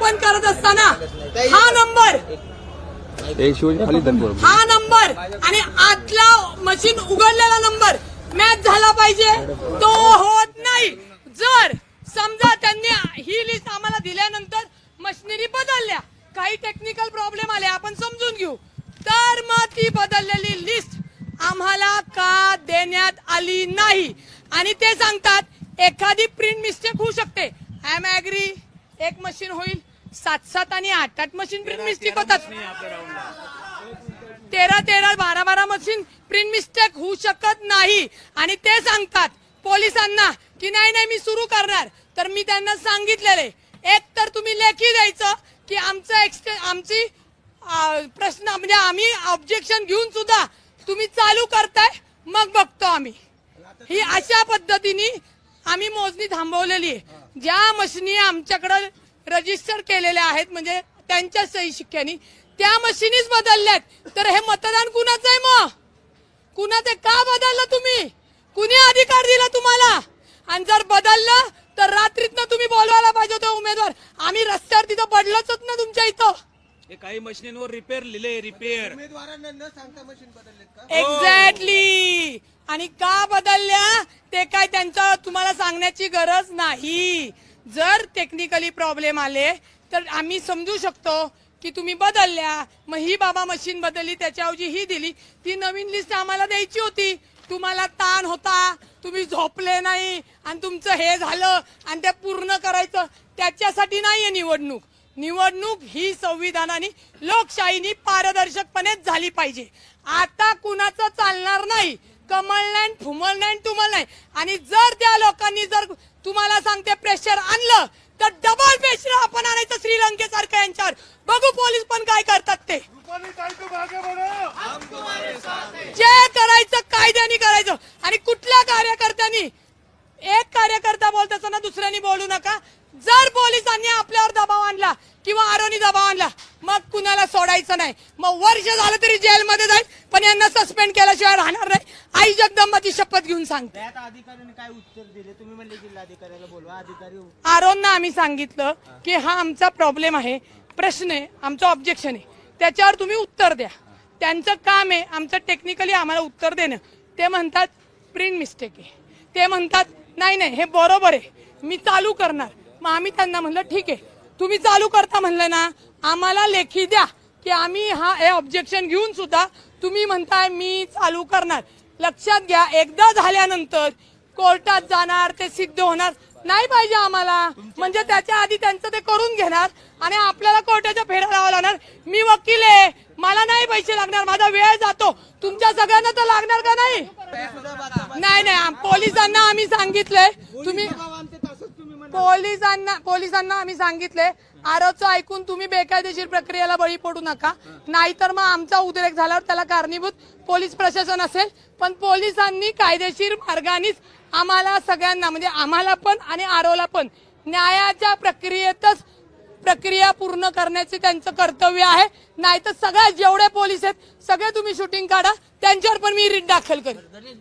Open करत असताना हा नंबर. हे हा नंबर. आणि आतला मशीन उघडलेला नंबर. मॅच झाला पाहिजे. तो होत नाही. जर समजा त्यांनी ही लिस्ट आम्हाला दिल्यानंतर मशिनरी बदलल्या. काही टेक्निकल प्रॉब्लेम आले. आपण समजून घेऊ. तर मग ती बदललेली लिस्ट आम्हाला का देण्यात आली नाही? आणि ते सांगतात एखादी प्रिंट मिस्टेक होऊ शकते. आय एम ऍग्री एक मशीन होईल. सात सात आणि आठ आठ मशीन प्रिंट मिस्टेक होतात. तेरा तेरा बारा बारा मशीन प्रिंट मिस्टेक होऊ शकत नाही. आणि ते सांगतात पोलिसांना की नाही नाही मी सुरू करणार. तर मी त्यांना सांगितलेले. एक तर तुम्ही लेखी द्यायचं की आमचं एक्सटे आमची प्रश्न म्हणजे आम्ही ऑब्जेक्शन घेऊन सुद्धा तुम्ही चालू करताय मग बघतो आम्ही. ही अशा पद्धतीने आम्ही मोजणी थांबवलेली आहे. ज्या मशिनी आमच्याकडे रजिस्टर केलेल्या आहेत म्हणजे त्यांच्या सही शिक्क्यानी त्या मशिनीच बदलल्यात. तर हे मतदान कुणाचं आहे मग? कुणाचं आहे? का बदललं तुम्ही? कुणी अधिकार दिला तुम्हाला? आणि जर बदललं तर रात्रीतनं तुम्ही बोलवायला पाहिजे होते उमेदवार. आम्ही रस्त्यावर तिथं पडलोच ना तुमच्या इथं. हे काही मशिनींवर रिपेअर लिहिले रिपेअर उमेदवारांना न सांगता मशीन बदललेत का? एक्झॅक्टली आणि का बदलल्या ते काय त्यांचं तुम्हाला सांगण्याची गरज नाही. जर टेक्निकली प्रॉब्लेम आले तर आम्ही समजू शकतो की तुम्ही बदलल्या. मग ही बाबा मशीन बदलली त्याच्याऐवजी ही दिली. ती नवीन लिस्ट आम्हाला द्यायची होती. तुम्हाला ताण होता तुम्ही झोपले नाही आणि तुमचं हे झालं आणि ते पूर्ण करायचं त्याच्यासाठी नाही आहे निवडणूक. निवडणूक ही संविधानाने लोकशाहीनी पारदर्शकपणेच झाली पाहिजे. आता कुणाचं चालणार नाही? कमळ नाही फुमल नाही तुमल नाही आणि जर त्या लोकांनी जर तुम्हाला सांगते प्रेशर आणलं तर डबल प्रेशर आपण आणायचं श्रीलंकेसारखं यांच्यावर. बघू पोलीस पण काय करतात ते. जे करायचं कायद्याने करायचं. आणि कुठल्या कार्यकर्त्यांनी एक कार्यकर्ता बोलत असताना दुसऱ्यानी बोलू नका. जर पोलिसांनी आपल्यावर दबाव आणला किंवा आरोनी दबाव आणला मग कुणाला सोडायचं नाही. मग वर्ष झालं तरी जेलमध्ये जाईल. पण यांना सस्पेंड केल्याशिवाय राहणार नाही. आई जगदंबाची शपथ घेऊन सांगते. त्यात अधिकाऱ्याने काय उत्तर दिले? तुम्ही म्हणले जिल्हाधिकाऱ्याला बोलवा अधिकारी आरोनना आम्ही सांगितलं की हा आमचा प्रॉब्लेम आहे. प्रश्न आहे आमचं ऑब्जेक्शन आहे. त्याच्यावर तुम्ही उत्तर द्या. त्यांचं काम आहे आमचं टेक्निकली आम्हाला उत्तर देणं. ते म्हणतात प्रिंट मिस्टेक आहे. ते म्हणतात नाही नाही हे बरोबर आहे. मी चालू करणार. मग आम्ही त्यांना म्हणलं ठीक आहे. तुम्ही चालू करता म्हणलं ना आम्हाला लेखी द्या की आम्ही हा हे ऑब्जेक्शन घेऊन सुद्धा तुम्ही म्हणताय मी चालू करणार. लक्षात घ्या एकदा झाल्यानंतर कोर्टात जाणार ते सिद्ध होणार नाही पाहिजे आम्हाला. म्हणजे त्याच्या आधी त्यांचं ते करून घेणार आणि आपल्याला कोर्टाच्या फेऱ्या लावा लागणार. मी वकील आहे मला नाही पैसे लागणार माझा वेळ जातो. तुमच्या सगळ्यांना तर लागणार का नाही? नाही पोलिसांना आम्ही सांगितलंय. तुम्ही पोलिसांना पोलिसांना आम्ही सांगितले आरोचं ऐकून तुम्ही बेकायदेशीर प्रक्रियेला बळी पडू नका. नाहीतर मग आमचा उद्रेक झाल्यावर त्याला कारणीभूत पोलीस प्रशासन असेल. पण पोलिसांनी कायदेशीर मार्गानेच आम्हाला सगळ्यांना म्हणजे आम्हाला पण आणि आरोला पण न्यायाच्या प्रक्रियेतच प्रक्रिया पूर्ण करण्याचे त्यांचं कर्तव्य आहे. नाहीतर सगळ्या जेवढे पोलीस आहेत सगळे तुम्ही शूटिंग काढा त्यांच्यावर पण मी रीट दाखल करेन.